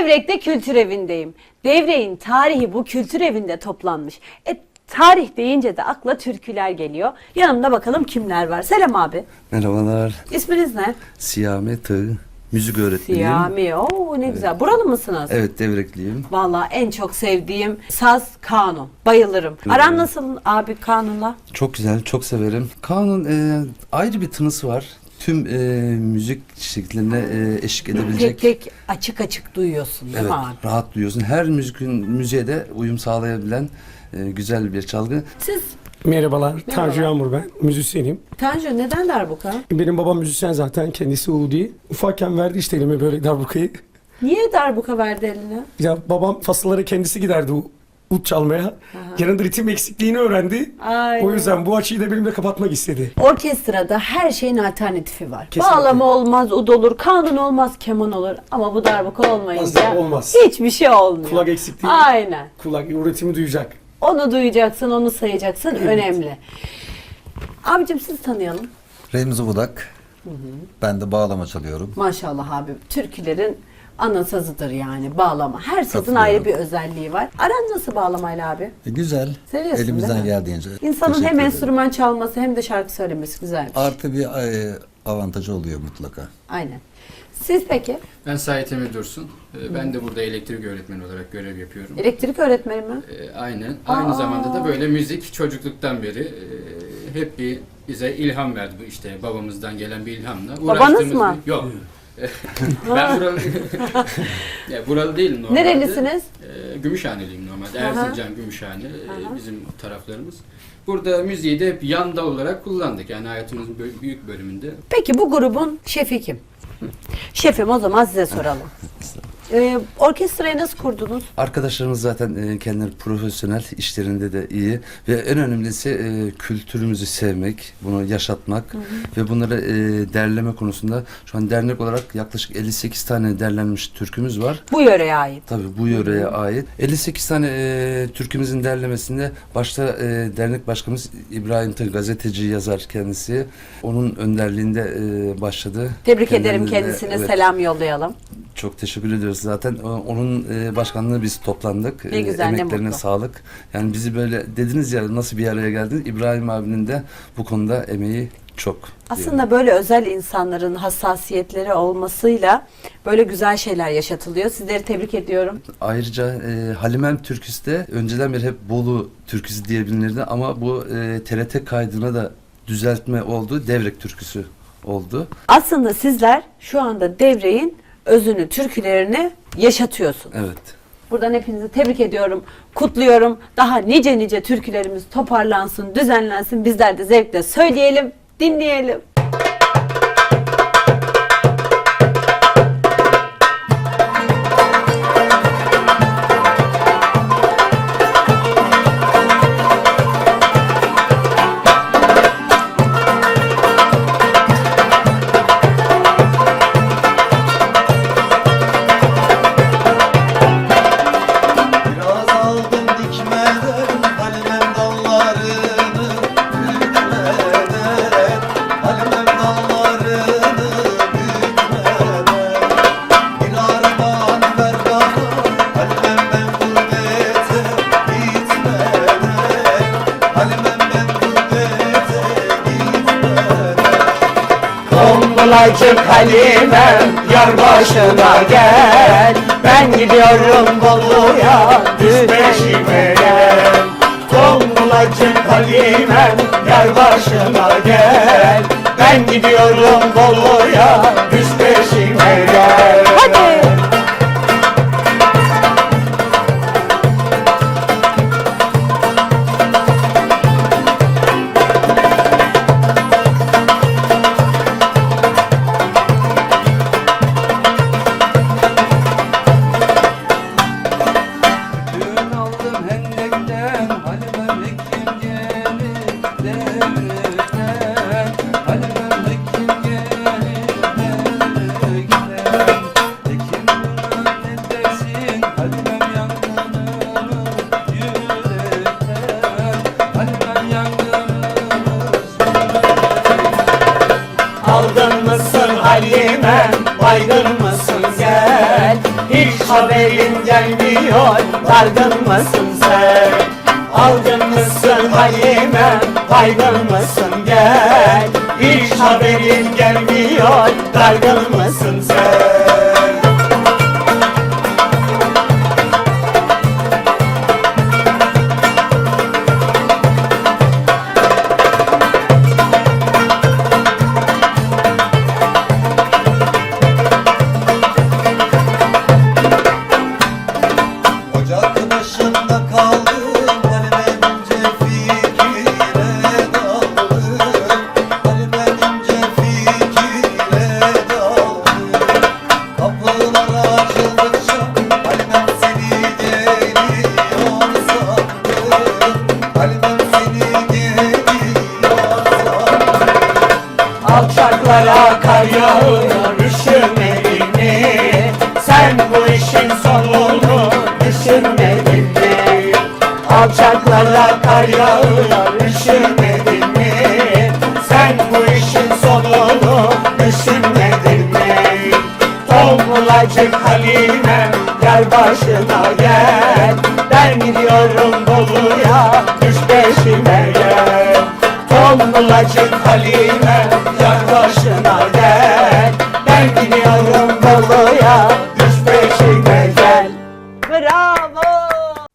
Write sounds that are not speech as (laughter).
Devrek'te kültür evindeyim. Devrek'in tarihi bu kültür evinde toplanmış. E, tarih deyince de akla türküler geliyor. Yanımda bakalım kimler var. Selam abi. Merhabalar. İsminiz ne? Siyame Tığ. Müzik öğretmeniyim. Siyami. Oo ne güzel. Buralı mısınız? Evet devrekliyim. Vallahi en çok sevdiğim saz kanun. Bayılırım. Aran nasıl abi kanunla? Çok güzel, çok severim. Kanun e, ayrı bir tınısı var. Tüm e, müzik şekillerine e, eşlik edebilecek. Tek tek açık açık duyuyorsun değil Evet, mi abi? rahat duyuyorsun. Her müzikin müziğe de uyum sağlayabilen e, güzel bir çalgı. Siz Merhabalar, Tanju Yağmur ben, müzisyenim. Tanju neden darbuka? Benim babam müzisyen zaten, kendisi Udi. Ufakken verdi işte elime böyle darbukayı. Niye darbuka verdi eline? Ya babam fasıllara kendisi giderdi ut çalmaya. Yanında ritim eksikliğini öğrendi. Aynen. O yüzden bu açıyı da benimle kapatmak istedi. Orkestrada her şeyin alternatifi var. Kesinlikle. Bağlama olmaz, ud olur, kanun olmaz, keman olur. Ama bu darbuka olmayınca olmaz. hiçbir şey olmuyor. Kulak eksikliği. Aynen. Kulak üretimi duyacak. Onu duyacaksın, onu sayacaksın. Önemli. Abicim siz tanıyalım. Remzi Budak. Ben de bağlama çalıyorum. Maşallah abi. Türkülerin ana sazıdır yani bağlama. Her sazın Katılıyorum. ayrı bir özelliği var. Aran nasıl bağlamayla abi? E, güzel. Seviyorsun değil Elimizden mi? geldiğince. İnsanın Teşekkür hem ederim. enstrüman çalması hem de şarkı söylemesi güzelmiş. Artı bir e, avantajı oluyor mutlaka. Aynen. Siz peki? Ben Sait Emir Dursun. Ee, Ben de burada elektrik öğretmeni olarak görev yapıyorum. Elektrik öğretmeni mi? Ee, Aynen. Aynı zamanda da böyle müzik çocukluktan beri e, hep bir bize ilham verdi bu işte babamızdan gelen bir ilhamla. Babanız Uğraştığımız mı? bir- Yok. Ben buralı, (laughs) ya buralı değilim normalde. Nerelisiniz? Ee, Gümüşhaneliyim normalde. Aha. Erzincan, Gümüşhane e, bizim taraflarımız. Burada müziği de hep yan dal olarak kullandık. Yani hayatımızın büyük bölümünde Peki bu grubun şefi kim? Şefim o zaman size soralım. Ee, orkestrayı nasıl kurdunuz? Arkadaşlarımız zaten e, kendileri profesyonel, işlerinde de iyi ve en önemlisi e, kültürümüzü sevmek, bunu yaşatmak ve bunları e, derleme konusunda şu an dernek olarak yaklaşık 58 tane derlenmiş türkümüz var. Bu yöreye ait. Tabii bu yöreye ait. 58 tane e, türkümüzün derlemesinde başta e, dernek başkanımız İbrahim Tır, gazeteci yazar kendisi. Onun önderliğinde e, başladı. Tebrik ederim Kendilerine de, kendisine evet, selam yollayalım. Çok teşekkür ediyoruz. Zaten o- onun e, başkanlığı biz toplandık. Ne E, güzel, ne Emeklerine mutlu. sağlık. Yani bizi böyle dediniz ya nasıl bir araya geldiniz. İbrahim abinin de bu konuda emeği çok. Aslında böyle özel insanların hassasiyetleri olmasıyla böyle güzel şeyler yaşatılıyor. Sizleri tebrik ediyorum. Ayrıca e, Halimem türküsü de önceden beri hep Bolu türküsü diye bilinirdi ama bu e, TRT kaydına da düzeltme oldu. Devrek türküsü oldu. Aslında sizler şu anda devreyin özünü, türkülerini yaşatıyorsunuz. Evet. Buradan hepinizi tebrik ediyorum, kutluyorum. Daha nice nice türkülerimiz toparlansın, düzenlensin. Bizler de zevkle söyleyelim, dinleyelim. Tombalacık Halimem yar başına gel. Ben gidiyorum Bolu'ya düz peşime gel. Tombalacık Halimem yar başına gel. Ben gidiyorum Bolu'ya düz Halime, baygın mısın gel Hiç haberin gelmiyor Dargın mısın sen Algın mısın Halime? Baygın mısın? Gel. Hiç haberin gelmiyor. Dargın mısın sen Alçaklara kar yağıyor üşümedin mi? Sen bu işin sonunu düşünmedin mi? Alçaklara kar yağıyor üşümedin mi? Sen bu işin sonunu düşünmedin mi? Tombulacık Halime gel başına gel Ben gidiyorum Bolu'ya düş peşime gel Tombulacık Halime